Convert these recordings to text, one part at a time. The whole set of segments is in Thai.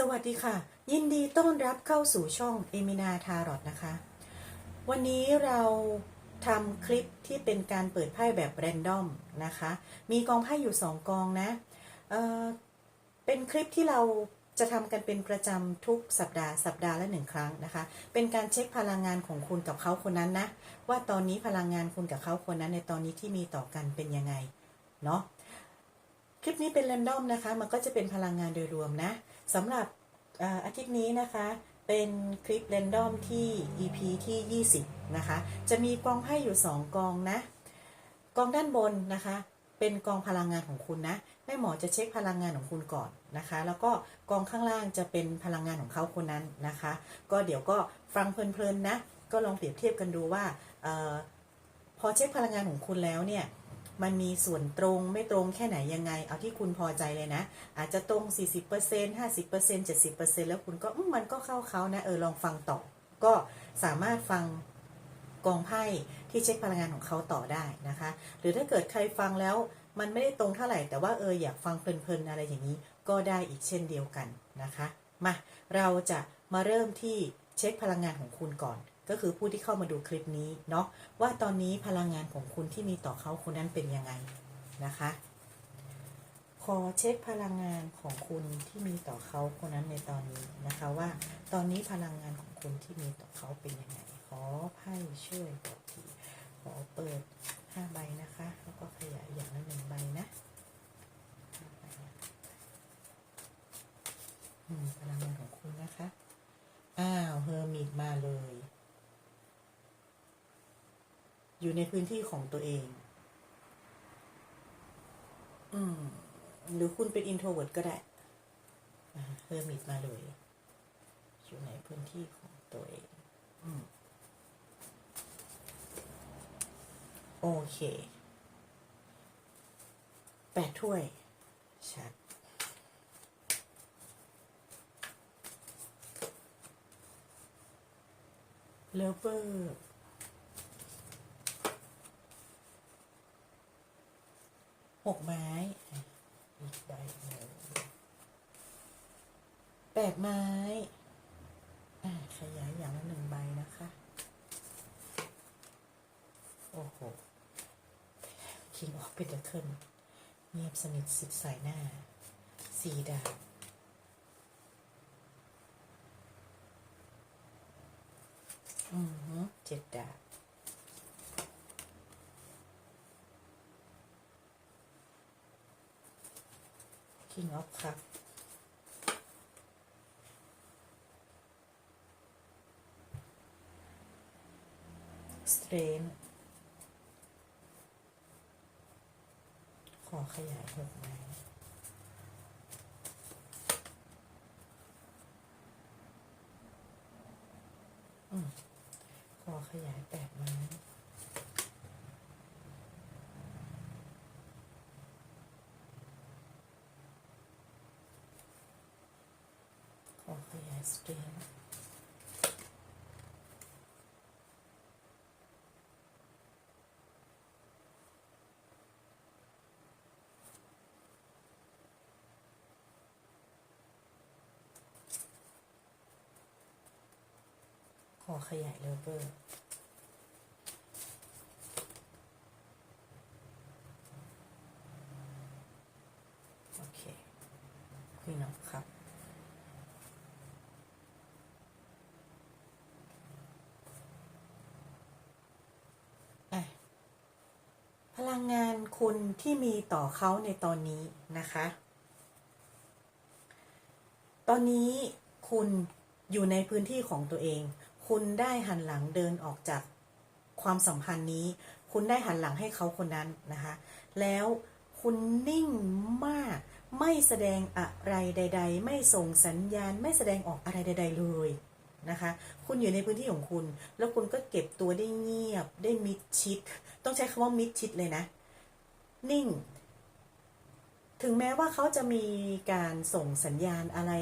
สวัสดีค่ะ ยินดีต้อนรับเข้าสู่ช่องเอมินาทารอตนะคะ วันนี้เราทำคลิปที่เป็นการเปิดไพ่แบบแรนดอมนะคะ มีกองไพ่อยู่2กองนะเเป็นคลิปที่เราจะทำกันเป็นประจำทุกสัปดาห์สัปดาห์ละหนึ่งครั้งนะคะ เป็นการเช็คพลังงานของคุณกับเขาคนนั้นนะ ว่าตอนนี้พลังงานคุณกับเขาคนนั้นในตอนนี้ที่มีต่อกันเป็นยังไงเนาะคลิปนี้เป็นแรนดอมนะคะ มันก็จะเป็นพลังงานโดยรวมนะ สำหรับอาทิตย์นี้นะคะเป็นคลิปแรนดอมที่ EP ที่ 20 นะคะ จะมีกองไพ่อยู่ 2 กองนะ กองด้านบนนะคะ เป็นกองพลังงานของคุณนะ แม่หมอจะเช็คพลังงานของคุณก่อนนะคะ แล้วก็กองข้างล่างจะเป็นพลังงานของเขาคนนั้นนะคะ ก็เดี๋ยวก็ฟังเพลินๆนะ ก็ลองเปรียบเทียบกันดูว่าออพอเช็คพลังงานของคุณแล้วเนี่ย มันมีส่วนตรงไม่ตรงแค่ไหนยังไง เอาที่คุณพอใจเลยนะ อาจจะตรง 40% 50% 70%แล้วคุณก็มมันก็เข้าเขานะ เออ ลองฟังต่อ ก็สามารถฟังกองไพ่ที่เช็คพลังงานของเขาต่อได้นะคะ หรือถ้าเกิดใครฟังแล้วมันไม่ได้ตรงเท่าไหร่ แต่ว่าเอออยากฟังเพลินๆอะไรอย่างนี้ ก็ได้อีกเช่นเดียวกันนะคะ มาเราจะมาเริ่มที่เช็คพลังงานของคุณก่อน ก็คือผู้ที่เข้ามาดูคลิปนี้เนาะว่าตอนนี้พลังงานของคุณที่มีต่อเขาคนนั้นเป็นยังไงนะคะขอเช็คพลังงานของคุณที่มีต่อเขาคนนั้นในตอนนี้นะคะว่า ตอนนี้พลังงานของคุณที่มีต่อเขาเป็นยังไงขอไพ่ช่วยบอกทีขอเปิดห้าใบนะคะแล้วก็ขยายอย่างละหนึ่งใบนะพลังงานของคุณนะคะ อ้าวเฮอร์มิตมาเลย อยู่ในพื้นที่ของตัวเอง อืม หรือคุณเป็นอินโทรเวิร์ดก็ได้เฮอร์มิตมาเลย อยู่ในพื้นที่ของตัวเองอโอเค แปดถ้วย ชัดเลเวอร์ หกไม้อีกใบหนึ่งแปดไม้อ่าขยายอย่างละหนึ่งใบนะคะ โอ้โหคิงออกเป็นเดเคิลเงียบสนิทสิบสายหน้า สี่ดาบอือเจ็ดดาบ King of Cup สเตรนขอขยายหกไม้อืมขอขยายแปดไม้ ข อขยายสตรีมขอขยายเลเวอร์โอเคคุยนอกครับ อะพลังงาน คุณที่มีต่อเขาในตอนนี้นะคะ ตอนนี้คุณอยู่ในพื้นที่ของตัวเอง คุณได้หันหลังเดินออกจากความสัมพันธ์นี้ คุณได้หันหลังให้เขาคนนั้นนะคะ แล้วคุณนิ่งมาก ไม่แสดงอะไรใด ๆ ไม่ส่งสัญญาณ ไม่แสดงออกอะไรใด ๆ เลยนะคะ คุณอยู่ในพื้นที่ของคุณ แล้วคุณก็เก็บตัวได้เงียบ ได้มิดชิด ต้องใช้คำว่ามิดชิดเลยนะ นิ่ง ถึงแม้ว่าเขาจะมีการส่งสัญญาณอะไร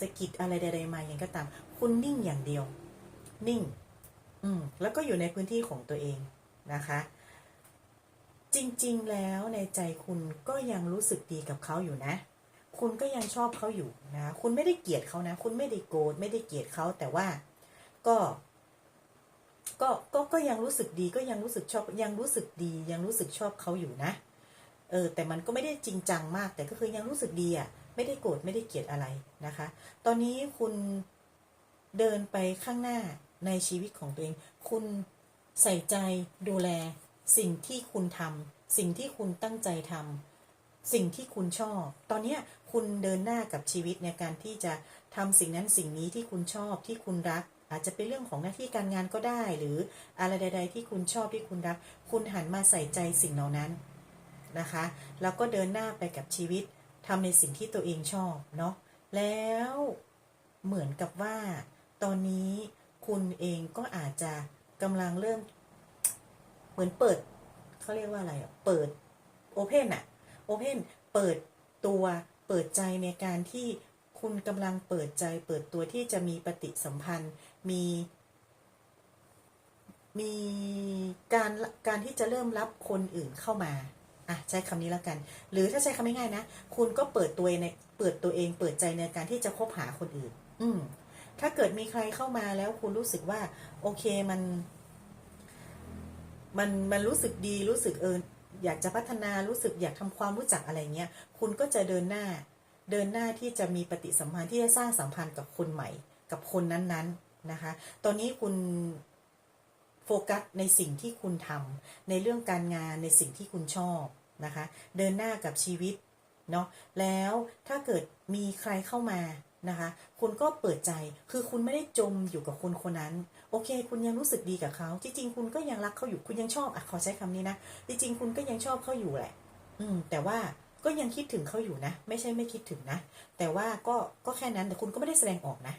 สกิดอะไรใดๆมาอย่างก็ตาม คุณนิ่งอย่างเดียว นิ่ง อืมแล้วก็อยู่ในพื้นที่ของตัวเองนะคะ จริงๆแล้วในใจคุณก็ยังรู้สึกดีกับเขาอยู่นะ คุณก็ยังชอบเขาอยู่นะ คุณไม่ได้เกลียดเขานะ คุณไม่ได้โกรธไม่ได้เกลียดเขาแต่ว่าก็ก็ก็ก็ยังรู้สึกดีก็ยังรู้สึกชอบยังรู้สึกดียังรู้สึกชอบเขาอยู่นะ เออแต่มันก็ไม่ได้จริงจังมาก แต่ก็คือยังรู้สึกดีอะไม่ได้โกรธไม่ได้เกลียดอะไรนะคะ ตอนนี้คุณเดินไปข้างหน้าในชีวิตของตัวเอง คุณใส่ใจดูแลสิ่งที่คุณทำสิ่งที่คุณตั้งใจทำสิ่งที่คุณชอบ ตอนเนี้คุณเดินหน้ากับชีวิตในการที่จะทำสิ่งนั้นสิ่งนี้ที่คุณชอบที่คุณรัก อาจจะเป็นเรื่องของหน้าที่การงานก็ได้ หรืออะไรใด ๆ ที่คุณชอบที่คุณรัก คุณหันมาใส่ใจสิ่งเหล่านั้น นะคะ แล้วก็เดินหน้าไปกับชีวิตทำในสิ่งที่ตัวเองชอบเนาะแล้วเหมือนกับว่า ตอนนี้คุณเองก็อาจจะกำลังเริ่มเหมือนเปิดเขาเรียกว่าอะไรอะเปิดโอเพนอะโอเพนเปิดตัวเปิดใจในการที่คุณกำลังเปิดใจ เปิดตัวที่จะมีปฏิสัมพันธ์มี มีการการที่จะเริ่มรับคนอื่นเข้ามา อะใช้คำนี้แล้วกัน หรือถ้าใช้คำง่ายๆนะ คุณก็เปิดตัวในเปิดตัวเองเปิดใจในการที่จะคบหาคนอื่น อืมถ้าเกิดมีใครเข้ามาแล้วคุณรู้สึกว่า โอเคมัน มันมันรู้สึกดีรู้สึกเอออยากจะพัฒนารู้สึกอยากทำความรู้จักอะไรเงี้ย คุณก็จะเดินหน้า เดินหน้าที่จะมีปฏิสัมพันธ์ที่จะสร้างสัมพันธ์กับคนใหม่ กับคนนั้นๆนะคะ ตอนนี้คุณโฟกัสในสิ่งที่คุณทำในเรื่องการงานในสิ่งที่คุณชอบ นะคะ เดินหน้ากับชีวิตเนาะแล้วถ้าเกิดมีใครเข้ามานะคะคุณก็เปิดใจคือคุณไม่ได้จมอยู่กับคนคนนั้น โอเค คุณยังรู้สึกดีกับเขาที่จริงคุณก็ยังรักเขาอยู่คุณยังชอบอะขอใช้คำนี้นะที่จริงคุณก็ยังชอบเขาอยู่แหละ อืม แต่ว่าก็ยังคิดถึงเขาอยู่นะ ไม่ใช่ไม่คิดถึงนะ แต่ว่าก็ก็แค่นั้นแต่คุณก็ไม่ได้แสดงออกนะ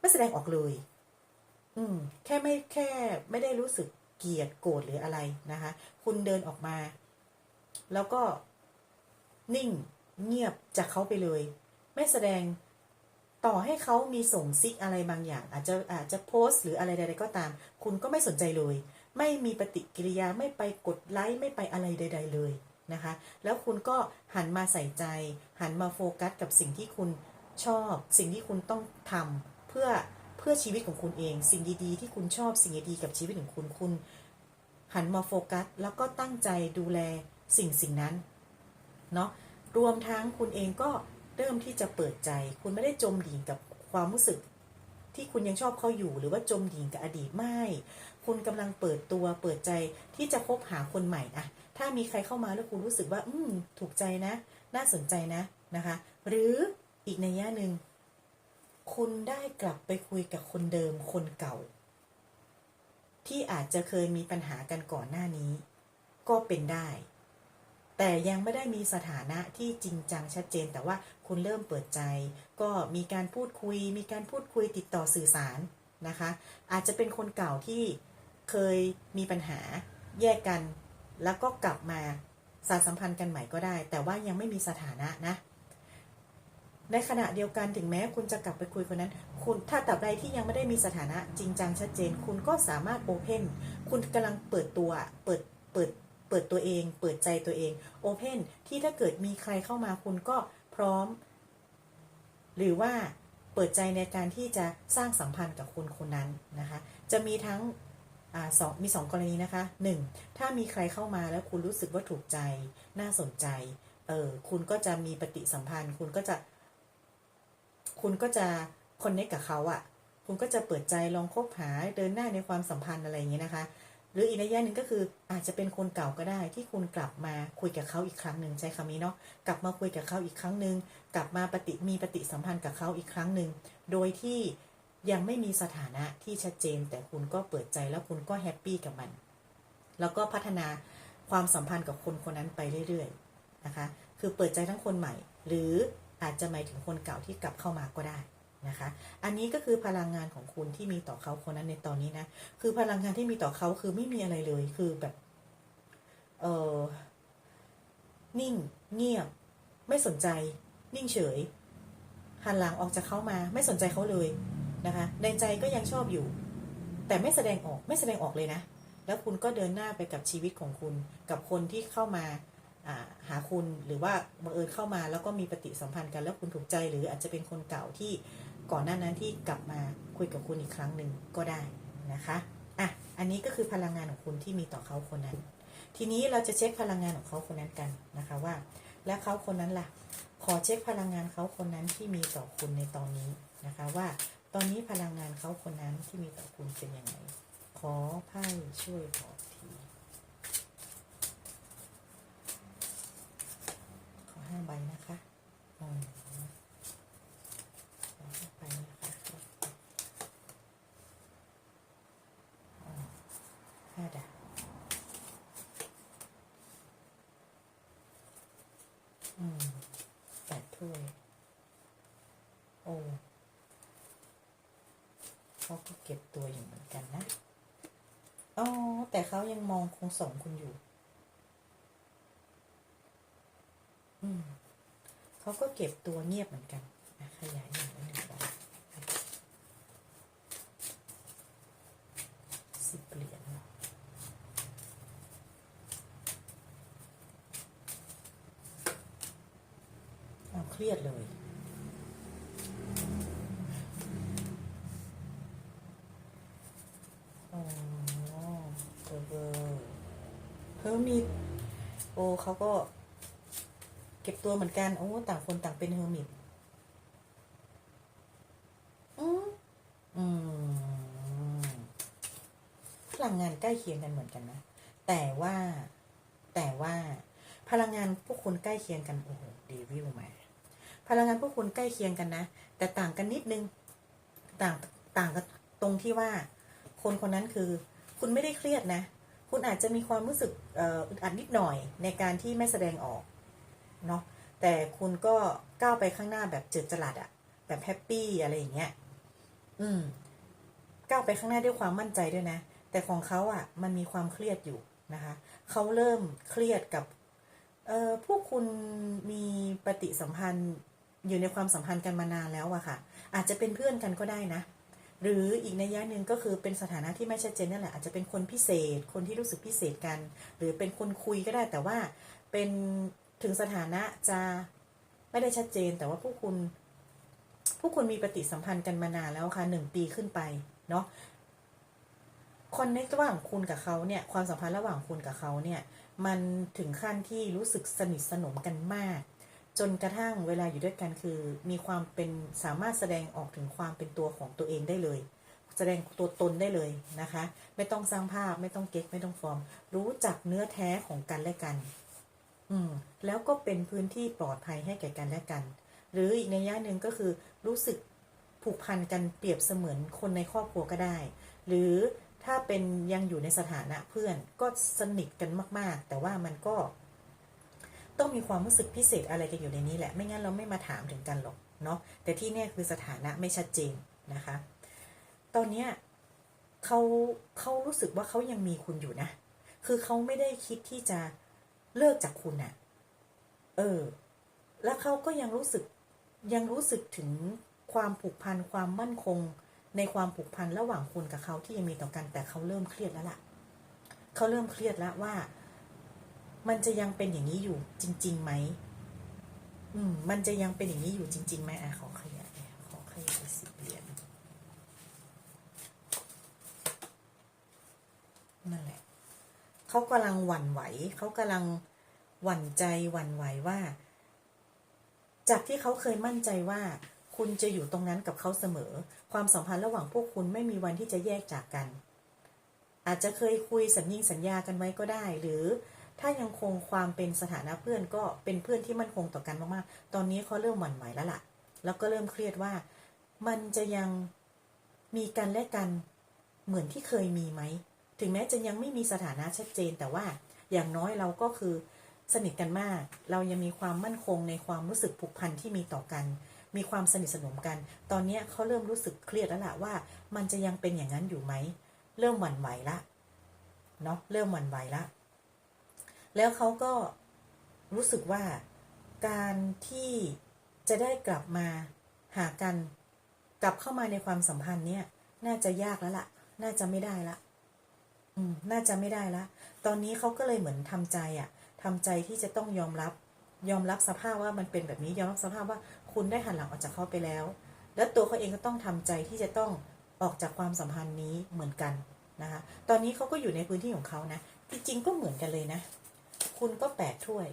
ไม่แสดงออกเลย อืม แค่ไม่แค่ไม่ได้รู้สึกเกลียดโกรธหรืออะไรนะคะ คุณเดินออกมา แล้วก็นิ่งเงียบจากเขาไปเลย ไม่แสดงต่อให้เขามีส่งซิกอะไรบางอย่าง อาจจะอาจจะโพสต์หรืออะไรใดๆก็ตาม คุณก็ไม่สนใจเลย ไม่มีปฏิกิริยาไม่ไปกดไลค์ไม่ไปอะไรใด ๆเลยนะคะ แล้วคุณก็หันมาใส่ใจ หันมาโฟกัสกับสิ่งที่คุณชอบ สิ่งที่คุณต้องทำเพื่อเพื่อชีวิตของคุณเอง สิ่งดีๆที่คุณชอบสิ่งดีๆกับชีวิตของคุณคุณ หันมาโฟกัสแล้วก็ตั้งใจดูแล สิ่งสิ่งนั้นเนาะรวมทั้งคุณเองก็เริ่มที่จะเปิดใจ คุณไม่ได้จมดิ่งกับความรู้สึก ที่คุณยังชอบเขาอยู่หรือว่าจมดิ่งกับอดีตไม่ คุณกำลังเปิดตัวเปิดใจที่จะคบหาคนใหม่อะถ้ามีใครเข้ามาแล้วคุณรู้สึกว่า อืม ถูกใจนะ น่าสนใจนะนะคะ หรืออีกในแยะหนึ่งคุณได้กลับไปคุยกับคนเดิมคนเก่า ที่อาจจะเคยมีปัญหากันก่อนหน้านี้ ก็เป็นได้ แต่ยังไม่ได้มีสถานะที่จริงจังชัดเจน แต่ว่าคุณเริ่มเปิดใจ ก็มีการพูดคุย มีการพูดคุยติดต่อสื่อสารนะคะ อาจจะเป็นคนเก่าที่เคยมีปัญหาแยกกัน แล้วก็กลับมาสานสัมพันธ์กันใหม่ก็ได้ แต่ว่ายังไม่มีสถานะนะในขณะเดียวกันถึงแม้คุณจะกลับไปคุยคนนั้น คุณถ้าตราบใดที่ยังไม่ได้มีสถานะจริงจังชัดเจน คุณก็สามารถโอเพนคุณกำลังเปิดตัวเปิดเปิด ปิดตัวเอง เปิดใจตัวเองโอเพนที่ถ้าเกิดมีใครเข้ามาคุณก็พร้อม หรือว่าเปิดใจในการที่จะสร้างสัมพันธ์กับคนคนนั้นนะคะ จะมีทั้งอสองมีสองกรณีนะคะหนึ่งถ้ามีใครเข้ามาแล้วคุณรู้สึกว่าถูกใจ น่าสนใจ เออคุณก็จะมีปฏิสัมพันธ์ คุณก็จะ คุณก็จะคอนเนคกับเขาอะ่ะ คุณก็จะเปิดใจลองคบหาเดินหน้าในความสัมพันธ์อะไรอย่างเงี้ยนะคะ หรืออีกในแง่หนึ่งก็คืออาจจะเป็นคนเก่าก็ได้ที่คุณกลับมาคุยกับเขาอีกครั้งหนึ่งใช้คำนี้เนาะกลับมาคุยกับเขาอีกครั้งหนึ่งกลับมาปฏิมีปฏิสัมพันธ์กับเขาอีกครั้งหนึ่งโดยที่ยังไม่มีสถานะที่ชัดเจน แต่คุณก็เปิดใจแล้วคุณก็แฮปปี้กับมัน แล้วก็พัฒนาความสัมพันธ์กับคนคนนั้นไปเรื่อยๆนะคะ คือเปิดใจทั้งคนใหม่ หรืออาจจะหมายถึงคนเก่าที่กลับเข้ามาก็ได้ นะคะ อันนี้ก็คือพลังงานของคุณที่มีต่อเขาคนนั้นในตอนนี้นะ คือพลังงานที่มีต่อเขาคือไม่มีอะไรเลย คือแบบ เออนิ่ง เงียบ ไม่สนใจ นิ่งเฉย หันหลังออกจากเขามา ไม่สนใจเขาเลยนะคะ ในใจก็ยังชอบอยู่ แต่ไม่แสดงออก ไม่แสดงออกเลยนะ แล้วคุณก็เดินหน้าไปกับชีวิตของคุณ กับคนที่เข้ามาอ่าหาคุณหรือว่าบังเอิญเข้ามาแล้วก็มีปฏิสัมพันธ์กันแล้วคุณถูกใจหรืออาจจะเป็นคนเก่าที่ ก่อนหน้านั้นที่กลับมาคุยกับคุณอีกครั้งหนึ่งก็ได้นะคะอะอันนี้ก็คือพลังงานของคุณที่มีต่อเขาคนนั้น ทีนี้เราจะเช็คพลังงานของเขาคนนั้นกันนะคะว่า และเขาคนนั้นล่ะ ขอเช็คพลังงานเขาคนนั้นที่มีต่อคุณในตอนนี้นะคะว่า ตอนนี้พลังงานเขาคนนั้นที่มีต่อคุณเป็นยังไงขอไพ่ช่วยบอกทีขอห้าใบนะคะอืมขอห้าใบนะคะอืม ห้าดาบอืมแปดถ้วย โอ้เขาก็เก็บตัวอยู่เหมือนกันนะ อ๋อ แต่เขายังมองคงส่งคุณอยู่ อืมเขาก็เก็บตัวเงียบเหมือนกันนะขยายหน่อยหนึ่งใบสิบเหรียญเนอะ เครียดเลย อ๋อเบออเออเพิ่มมีโอ้เขาก็ เก็บตัวเหมือนกัน โอ้ ต่างคนต่างเป็นเฮอร์มิตอืมอืมพลังงานใกล้เคียงกันเหมือนกันนะ แต่ว่า แต่ว่าพลังงานพวกคุณใกล้เคียงกัน โอ้โหเดวิลมา พลังงานพวกคุณใกล้เคียงกันนะ แต่ต่างกันนิดนึง ต่างต่างกันตรงที่ว่า คนคนนั้นคือ คุณไม่ได้เครียดนะ คุณอาจจะมีความรู้สึกอึดอัดนิดหน่อยในการที่ไม่แสดงออกเนาะ แต่คุณก็ก้าวไปข้างหน้าแบบเจิดจรัสอะแบบแฮปปี้อะไรอย่างเงี้ย อืม ก้าวไปข้างหน้าด้วยความมั่นใจด้วยนะ แต่ของเขาอะมันมีความเครียดอยู่นะคะ เขาเริ่มเครียดกับ เอ่อพวกคุณมีปฏิสัมพันธ์ อยู่ในความสัมพันธ์กันมานานแล้วอะค่ะ อาจจะเป็นเพื่อนกันก็ได้นะ หรืออีกในยยะหนึ่งก็คือเป็นสถานะที่ไม่ชัดเจนนั่นแหละอาจจะเป็นคนพิเศษ คนที่รู้สึกพิเศษกัน หรือเป็นคนคุยก็ได้แต่ว่าเป็นถึงสถานะจะไม่ได้ชัดเจน แต่ว่าพวกคุณพวกคุณมีปฏิสัมพันธ์กันมานานแล้วค่ะหนึ่งปีขึ้นไปเนาะคอนเนคระหว่างคุณกับเขาเนี่ยความสัมพันธ์ระหว่างคุณกับเขาเนี่ยมันถึงขั้นที่รู้สึกสนิทสนมกันมาก จนกระทั่งเวลาอยู่ด้วยกันคือ มีความเป็นสามารถแสดงออกถึงความเป็นตัวของตัวเองได้เลย แสดงตัวตนได้เลยนะคะ ไม่ต้องสร้างภาพไม่ต้องเก๊กไม่ต้องฟอร์ม รู้จักเนื้อแท้ของกันและกัน อืมแล้วก็เป็นพื้นที่ปลอดภัยให้แก่กันและกัน หรืออีกในย่าหนึ่งก็คือรู้สึกผูกพันกันเปรียบเสมือนคนในครอบครัวก็ได้ หรือถ้าเป็นยังอยู่ในสถานะเพื่อนก็สนิทกันมาก ๆ แต่ว่ามันก็ ต้องมีความรู้สึกพิเศษอะไรกันอยู่ในนี้แหละ ไม่งั้นเราไม่มาถามถึงกันหรอกเนาะ แต่ที่เนี่ยคือสถานะไม่ชัดเจนนะคะ ตอนเนี้ยเขาเขารู้สึกว่าเขายังมีคุณอยู่นะ คือเขาไม่ได้คิดที่จะเลิกจากคุณน่ะเออ แล้วเขาก็ยังรู้สึกยังรู้สึกถึงความผูกพันความมั่นคง ในความผูกพันระหว่างคุณกับเขาที่ยังมีต่อกัน แต่เขาเริ่มเครียดแล้วล่ะ เขาเริ่มเครียดแล้วว่า มันจะยังเป็นอย่างนี้อยู่จริงๆไหมอืม มันจะยังเป็นอย่างนี้อยู่จริงๆไหมอะขอขยายขอขยายสิบเหรียญนั่นแหละเขากำลังหวั่นไหวเขากำลังหวั่นใจหวั่นไหวว่า จากที่เขาเคยมั่นใจว่า คุณจะอยู่ตรงนั้นกับเขาเสมอ ความสัมพันธ์ระหว่างพวกคุณไม่มีวันที่จะแยกจากกัน อาจจะเคยคุยสัญญิงสัญญากันไว้ก็ได้ หรือ ถ้ายังคงความเป็นสถานะเพื่อนก็เป็นเพื่อนที่มั่นคงต่อกันมากๆ ตอนนี้เขาเริ่มหวั่นไหวแล้วล่ะ แล้วก็เริ่มเครียดว่า มันจะยังมีกันและกันเหมือนที่เคยมีไหม ถึงแม้จะยังไม่มีสถานะชัดเจน แต่ว่าอย่างน้อยเราก็คือสนิทกันมาก เรายังมีความมั่นคงในความรู้สึกผูกพันที่มีต่อกัน มีความสนิทสนมกัน ตอนนี้เขาเริ่มรู้สึกเครียดแล้วล่ะว่า มันจะยังเป็นอย่างนั้นอยู่ไหม เริ่มหวั่นไหวละ เนาะ เริ่มหวั่นไหวละ แล้วเขาก็รู้สึกว่าการที่จะได้กลับมาหากันกลับเข้ามาในความสัมพันธ์เนี่ย น่าจะยากแล้วล่ะ น่าจะไม่ได้ละอืม น่าจะไม่ได้ละ ตอนนี้เขาก็เลยเหมือนทำใจอะททำใจที่จะต้องยอมรับ ยอมรับสภาพว่ามันเป็นแบบนี้ ยอมรับสภาพว่าคุณได้หันหลังออกจากเขาไปแล้ว แล้วตัวเขาเองก็ต้องทำใจที่จะต้องออกจากความสัมพันธ์นี้เหมือนกันนะคะ ตอนนี้เขาก็อยู่ในพื้นที่ของเขานะ จริงๆก็เหมือนกันเลยนะ คุณก็แปดถ้วย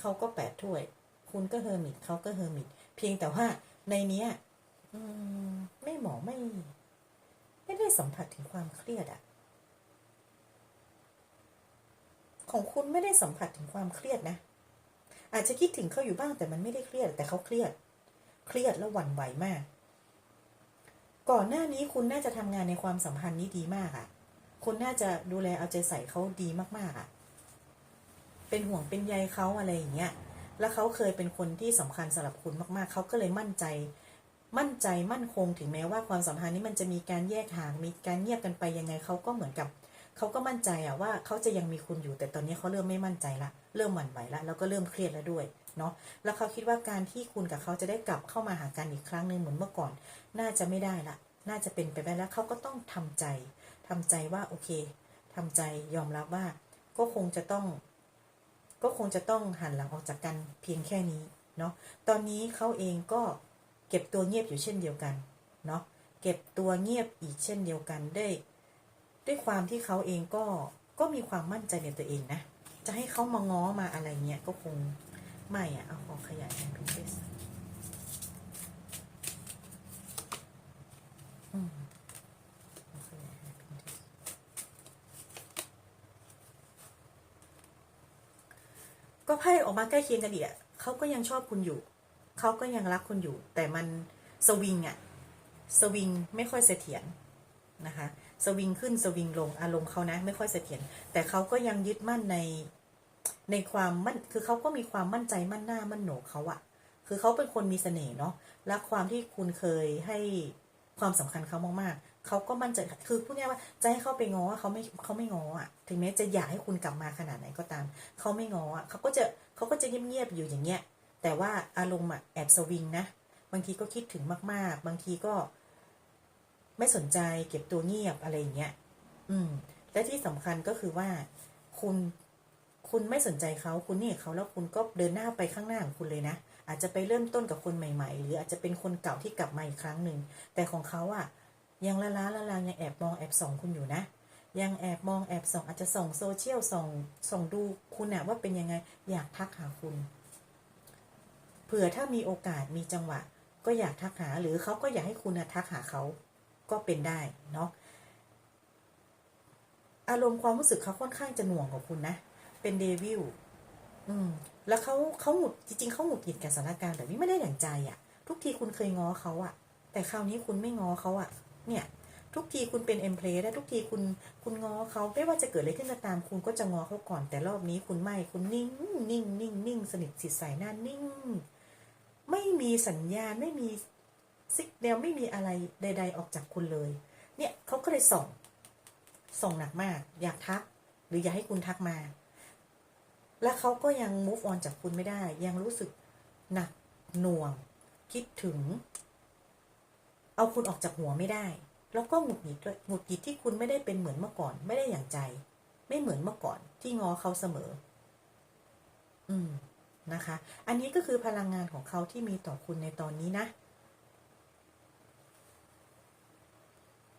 เขาก็แปดถ้วย คุณก็เฮอร์มิตเขาก็เฮอร์มิตเพียงแต่ว่าในเนี้ย อืม ไม่หมอไม่ ไม่ได้สัมผัสถึงความเครียดอะของคุณไม่ได้สัมผัสถึงความเครียดนะ อาจจะคิดถึงเขาอยู่บ้างแต่มันไม่ได้เครียด แต่เขาเครียด เครียดแล้วหวั่นไหวมาก ก่อนหน้านี้คุณน่าจะทำงานในความสัมพันธ์นี้ดีมากอะคุณน่าจะดูแลเอาใจใส่เขาดีมากๆอะ เป็นห่วงเป็นใยเขาอะไรอย่างเงี้ย แล้วเขาเคยเป็นคนที่สำคัญสำหรับคุณมากๆ เขาก็เลยมั่นใจ มั่นใจมั่นคงถึงแม้ว่าความสัมพันธ์นี้มันจะมีการแยกห่างมีการเงียบกันไปยังไงเขาก็เหมือนกับเขาก็มั่นใจอะว่าเขาจะยังมีคุณอยู่แต่ตอนนี้เขาเริ่มไม่มั่นใจละเริ่มหวั่นไหวละแล้วก็เริ่มเครียดแล้วด้วยเนาะแล้วเขาคิดว่าการที่คุณกับเขาจะได้กลับเข้ามาหากันอีกครั้งหนึ่งเหมือนเมื่อก่อน น่าจะไม่ได้ละน่าจะเป็นไปไม่ได้แล้วเขาก็ต้องทำใจทำใจว่าโอเคทำใจยอมรับว่าก็คงจะต้อง ก็คงจะต้องหันหลังออกจากกันเพียงแค่นี้เนาะตอนนี้เขาเองก็เก็บตัวเงียบอยู่เช่นเดียวกันเนาะเก็บตัวเงียบอีกเช่นเดียวกันได้ ด้วยความที่เขาเองก็ก็มีความมั่นใจในตัวเองนะ จะให้เขามาง้อมาอะไรเงี้ยก็คงไม่อะเอาขอขยายแทนพิเศษอืมขอขยายแทน Pinterest ก็ไพ่ออกมาใกล้เคียงกันอีกอะเขาก็ยังชอบคุณอยู่ เขาก็ยังรักคุณอยู่ แต่มันสวิงอะ สวิงไม่ค่อยเสถียรนะคะ สวิงขึ้นสวิงลงอารมณ์เขานะ ไม่ค่อยเสถียร แต่เขาก็ยังยึดมั่นในในความมั่น คือเขาก็มีความมั่นใจมั่นหน้ามั่นโหนกเขาอะคือเขาเป็นคนมีเสน่ห์เนาะ และความที่คุณเคยให้ ความสำคัญเขามากๆเขาก็มั่นใจคือพูดง่ายว่าจะให้เขาไปง้อเขาไม่เขาไม่ง้ออะถึงแม้จะอยากให้คุณกลับมาขนาดไหนก็ตามเขาไม่ง้ออะเขาก็จะเขาก็จะเงียบๆอยู่อย่างเงี้ยแต่ว่าอารมณ์อะแอบสวิงนะบางทีก็คิดถึงมาก ๆ บางทีก็ ไม่สนใจเก็บตัวเงียบอะไรอย่างเงี้ยอืมและที่สำคัญก็คือว่าคุณคุณไม่สนใจเขาคุณนี่เขาแล้วคุณก็เดินหน้าไปข้างหน้าของคุณเลยนะ อาจจะไปเริ่มต้นกับคนใหม่ ๆ หรืออาจจะเป็นคนเก่าที่กลับมาอีกครั้งหนึ่ง แต่ของเขาอะยังละล้าละลางยังแอบมองแอบส่องคุณอยู่นะ ยังแอบมองแอบส่องอาจจะส่องโซเชียลส่องส่องดูคุณอะว่าเป็นยังไงอยากทักหาคุณ เผื่อถ้ามีโอกาสมีจังหวะ ก็อยากทักหาหรือเขาก็อยากให้คุณทักหาเขาก็เป็นได้เนาะอารมณ์ความรู้สึกเขาค่อนข้างจะหน่วงกว่าคุณนะ เป็นเดวิล อืมแล้วเขาเขาหงุดจริงๆเขาหงุดหงิดกับสถานการณ์แบบนี้ไม่ได้อย่างใจอะ่ะ ทุกทีคุณเคยง้อเขาอะ่ะ แต่คราวนี้คุณไม่ง้อเขาอะ่ะ เนี่ย ทุกทีคุณเป็นเอ็มเพลย์ได้ทุกทีคุณคุณง้อเขาไม่ว่าจะเกิดอะไรขึ้นก็ตาม คุณก็จะง้อเขาก่อน แต่รอบนี้คุณไม่คุณนิ่งนิ่งนิ่งนิ่งสนิทสิทธิ์ใส่หน้านิ่ง ไม่มีสัญญาณไม่มีซิกเดลไม่มีอะไรใด ๆ ออกจากคุณเลย เนี่ยเขาก็เลยส่ง ส่งหนักมาก อยากทัก หรืออยากให้คุณทักมา และเขาก็ยัง move on จากคุณไม่ได้ ยังรู้สึกหนักหน่วง คิดถึง เอาคุณออกจากหัวไม่ได้ แล้วก็หงุดหงิดด้วยหงุดหงิดที่คุณไม่ได้เป็นเหมือนเมื่อก่อน ไม่ได้อย่างใจ ไม่เหมือนเมื่อก่อน ที่งอเขาเสมอ อืมนะคะ อันนี้ก็คือพลังงานของเขาที่มีต่อคุณในตอนนี้นะ